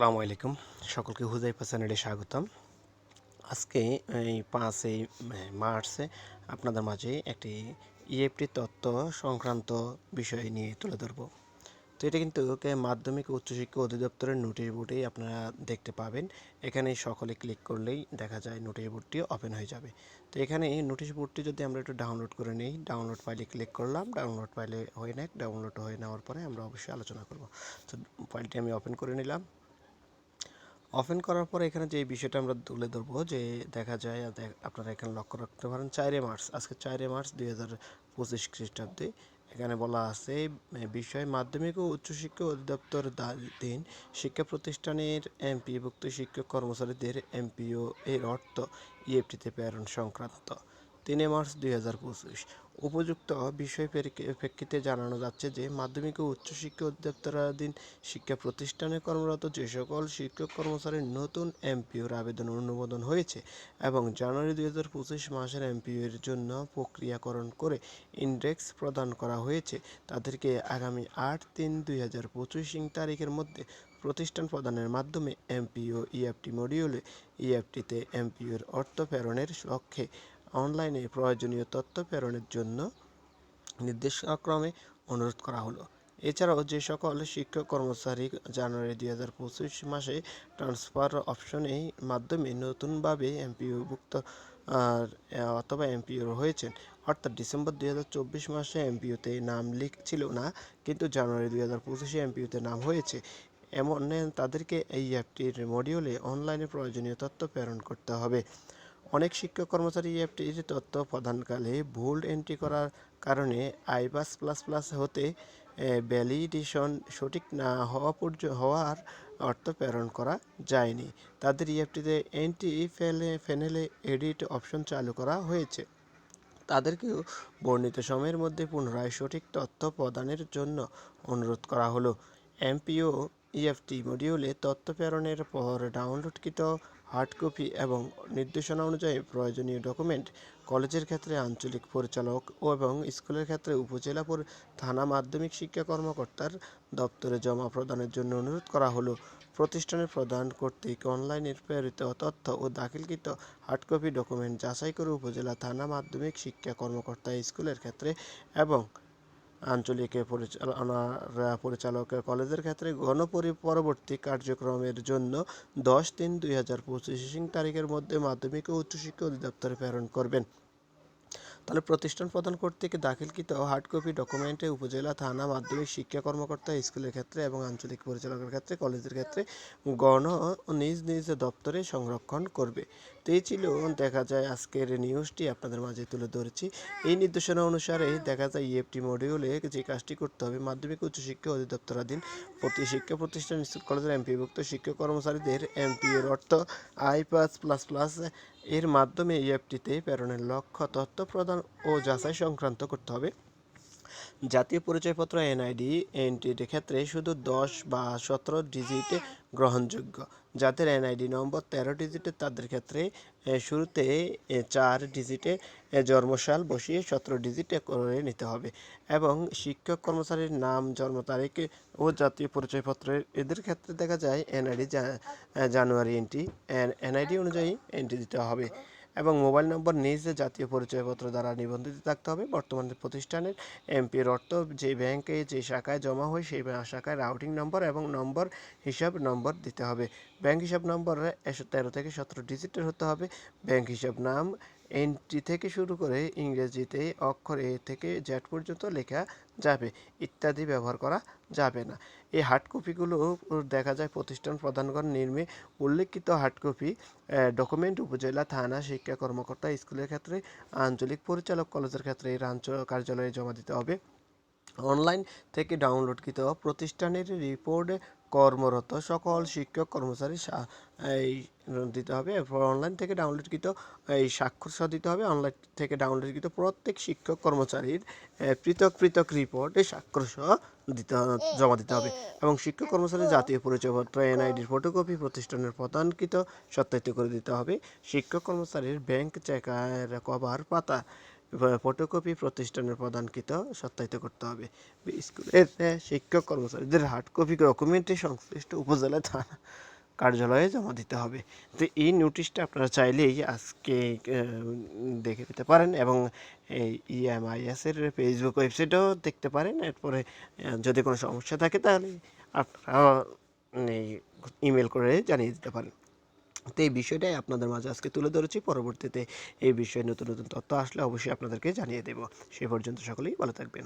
আসসালামু আলাইকুম। সকলকে হুজাইফা চ্যানেলে স্বাগতম। আজকে এই পাঁচই মার্চে আপনাদের মাঝে একটি ইএফটি তত্ত্ব সংক্রান্ত বিষয় নিয়ে তুলে ধরব। তো এটা কিন্তু মাধ্যমিক উচ্চশিক্ষা অধিদপ্তরের নোটিশ বোর্ডেই আপনারা দেখতে পাবেন। এখানে সকলে ক্লিক করলেই দেখা যায় নোটিশ বোর্ডটি ওপেন হয়ে যাবে। তো এখানে নোটিশ বোর্ডটি যদি আমরা একটু ডাউনলোড করে নিই, ডাউনলোড ফাইলে ক্লিক করলাম, ডাউনলোড ফাইলে হয়ে নেয়, ডাউনলোড হয়ে নেওয়ার পরে আমরা অবশ্যই আলোচনা করব। তো ফাইলটি আমি ওপেন করে নিলাম। ওপেন করার পর এখানে যে বিষয়টা আমরা তুলে ধরবো যে দেখা যায় আপনারা এখানে লক্ষ্য রাখতে পারেন চারে মার্চ, আজকে চারে মার্চ দুই হাজার পঁচিশ খ্রিস্টাব্দে। এখানে বলা আছে বিষয় মাধ্যমিক ও উচ্চশিক্ষা অধিদপ্তর দিন শিক্ষা প্রতিষ্ঠানের এমপিভুক্ত শিক্ষক কর্মচারীদের এমপিও এর অর্থ ইএফটিতে প্রেরণ সংক্রান্ত। তিনে মার্চ দুই হাজার পঁচিশ। উপযুক্ত বিষয় পেরিকে- প্রেক্ষিতে জানানো যাচ্ছে যে, মাধ্যমিক ও উচ্চশিক্ষা অধিদপ্তরাধীন শিক্ষা প্রতিষ্ঠানে কর্মরত যে সকল শিক্ষক কর্মচারীর নতুন এমপিওর আবেদন অনুমোদন হয়েছে এবং জানুয়ারি দুই হাজার পঁচিশ মাসের এমপিও এর জন্য প্রক্রিয়াকরণ করে ইন্ডেক্স প্রদান করা হয়েছে। তাদেরকে আগামী আট তিন দুই হাজার পঁচিশ তারিখের মধ্যে প্রতিষ্ঠান প্রদানের মাধ্যমে এমপিও, ইএফটি মডিউলে, ইএফটিতে এমপিওর অর্থ প্রেরণের লক্ষ্যে অনলাইনে প্রয়োজনীয় তথ্য প্রেরণের জন্য নির্দেশক্রমে অনুরোধ করা হলো। এছাড়াও যে সকল শিক্ষক কর্মচারী জানুয়ারি দুই হাজার পঁচিশ মাসে ট্রান্সফার অপশনের মাধ্যমে নতুনভাবে এমপিওভুক্ত অথবা এমপিও হয়েছেন। অর্থাৎ ডিসেম্বর দুই হাজার চব্বিশ মাসে এমপিওতে নাম লিখ ছিল না, কিন্তু জানুয়ারি দুই হাজার পঁচিশে এমপিওতে নাম হয়েছে। এমন, তাদেরকে এই অ্যাপটির মডিউলে অনলাইনে প্রয়োজনীয় তথ্য প্রেরণ করতে হবে। অনেক শিক্ষক কর্মচারী অ্যাপটির তথ্য প্রদানকালে ভুল এন্ট্রি করার কারণে আইবাস প্লাস প্লাস হতে ভ্যালিডেশন সঠিক না হওয়া হওয়ার অর্থ প্রেরণ করা যায়নি। তাদের ইএফটিতে এন্ট্রি ফেলে ফেনেলে এডিট অপশন চালু করা হয়েছে। তাদেরকেও বর্ণিত সময়ের মধ্যে পুনরায় সঠিক তথ্য প্রদানের জন্য অনুরোধ করা হলো। এমপিও ইএফটি মডিউলে তথ্য প্রেরণের পর ডাউনলোডকৃত হার্ড কপি এবং নির্দেশনা অনুযায়ী প্রয়োজনীয় ডকুমেন্ট কলেজের ক্ষেত্রে আঞ্চলিক পরিচালক ও এবং স্কুলের ক্ষেত্রে উপজেলা থানা মাধ্যমিক শিক্ষা কর্মকর্তার দপ্তরে জমা প্রদানের জন্য অনুরোধ করা হলো। প্রতিষ্ঠানের প্রদান কর্তৃক অনলাইনে প্রেরিত তথ্য ও দাখিলকৃত হার্ডকপি ডকুমেন্ট যাচাই করে উপজেলা থানা মাধ্যমিক শিক্ষা কর্মকর্তা স্কুলের ক্ষেত্রে এবং আঞ্চলিক পরিচালনা পরিচালক কলেজের ক্ষেত্রে গণপরি পরবর্তী কার্যক্রমের জন্য দশ তিন দুই হাজার পঁচিশ তারিখের মধ্যে মাধ্যমিক ও উচ্চশিক্ষা অধিদপ্তরে প্রেরণ করবেন। তাহলে প্রতিষ্ঠান প্রদান কর্তৃক দাখিলকৃত হার্ড কপি ডকুমেন্টে উপজেলা, থানা, মাধ্যমিক শিক্ষা কর্মকর্তা, স্কুলের ক্ষেত্রে এবং আঞ্চলিক পরিচালকের ক্ষেত্রে, কলেজের ক্ষেত্রে গণ নিজ নিজ দপ্তরে সংরক্ষণ করবে। তো এই ছিল দেখা যায় আজকের নিউজটি আপনাদের মাঝে তুলে ধরেছি। এই নির্দেশনা অনুসারে দেখা যায় ইএফটি মডিউলে যে কাজটি করতে হবে, মাধ্যমিক উচ্চশিক্ষা অধিদপ্তরাধীন প্রতি শিক্ষা প্রতিষ্ঠান, স্কুল, কলেজের এমপিভুক্ত শিক্ষক কর্মচারীদের এমপি এর অর্থ আই পাস প্লাস প্লাস এর মাধ্যমে এই অ্যাপটিতে প্রেরণের লক্ষ্য তথ্য প্রদান ও যাচাই সংক্রান্ত করতে হবে। জাতীয় পরিচয়পত্র, এনআইডি এন্ট্রির ক্ষেত্রে শুধু দশ বা সতেরো ডিজিটে গ্রহণযোগ্য। যাদের এনআইডি নম্বর তেরো ডিজিটের তাদের ক্ষেত্রে শুরুতে চার ডিজিটে জন্মসাল বসিয়ে সতেরো ডিজিটে করে নিতে হবে। এবং শিক্ষক কর্মচারীর নাম, জন্ম তারিখ ও জাতীয় পরিচয়পত্রের এদের ক্ষেত্রে দেখা যায়, এনআইডি জানুয়ারি এন্ট্রি এনআইডি অনুযায়ী এন্ট্রি দিতে হবে। এবং মোবাইল নম্বর নিজে জাতীয় পরিচয়পত্র দ্বারা নিবন্ধিত থাকতে হবে। বর্তমান প্রতিষ্ঠানের এমপির অর্থ যে ব্যাংকে যে শাখায় জমা হয় সেই শাখায় রাউটিং নম্বর এবং নম্বর হিসাব নম্বর দিতে হবে। ব্যাংক হিসাব নম্বর তেরো থেকে সতেরো ডিজিটের হতে হবে। ব্যাংক হিসাব নাম এন্ট্রি থেকে শুরু করে ইংরেজিতে অক্ষর এ থেকে জেড পর্যন্ত লেখা যাবে, ইত্যাদি ব্যবহার করা যাবে না। এই হার্ড কপিগুলো দেখা যায় প্রতিষ্ঠান প্রদানগণ নির্মে উল্লেখিত হার্ড কপি ডকুমেন্ট উপজেলা, থানা, শিক্ষা কর্মকর্তা, স্কুলের ক্ষেত্রে, আঞ্চলিক পরিচালক কলেজের ক্ষেত্রে আঞ্চল কার্যালয়ে জমা দিতে হবে। অনলাইন থেকে ডাউনলোডকৃত প্রতিষ্ঠানের রিপোর্টে কর্মরত সকল শিক্ষক, কর্মচারী এই দিতে হবে। এরপর অনলাইন থেকে ডাউনলোডকৃত এই স্বাক্ষর দিতে হবে। অনলাইন থেকে ডাউনলোডকৃত প্রত্যেক শিক্ষক, কর্মচারীর পৃথক পৃথক রিপোর্টে স্বাক্ষর সহ দিতে জমা দিতে হবে। এবং শিক্ষক কর্মচারী জাতীয় পরিচয়পত্র এনআইডির ফটোকপি প্রতিষ্ঠানের প্রদানকৃত সত্যায়িত করে দিতে হবে। শিক্ষক, কর্মচারীর ব্যাংক চেকার কভার পাতা ফটোকপি প্রতিষ্ঠানের প্রদানকৃত সত্যায়িত করতে হবে। স্কুলের শিক্ষক কর্মচারীদের হার্ড কপি ডকুমেন্টে সংশ্লিষ্ট উপজেলা থানা কার্যালয়ে জমা দিতে হবে। তো এই নোটিশটা আপনারা চাইলেই আজকে দেখে নিতে পারেন এবং এই ইএমআইএস এর ফেসবুক ওয়েবসাইটেও দেখতে পারেন। এরপরে যদি কোনো সমস্যা থাকে তাহলে আপনারা ইমেল করে জানিয়ে দিতে পারেন। তো এই বিষয়টাই আপনাদের মাঝে আজকে তুলে ধরেছি। পরবর্তীতে এই বিষয়ে নতুন নতুন তথ্য আসলে অবশ্যই আপনাদেরকে জানিয়ে দেব। সে পর্যন্ত সকলেই ভালো থাকবেন।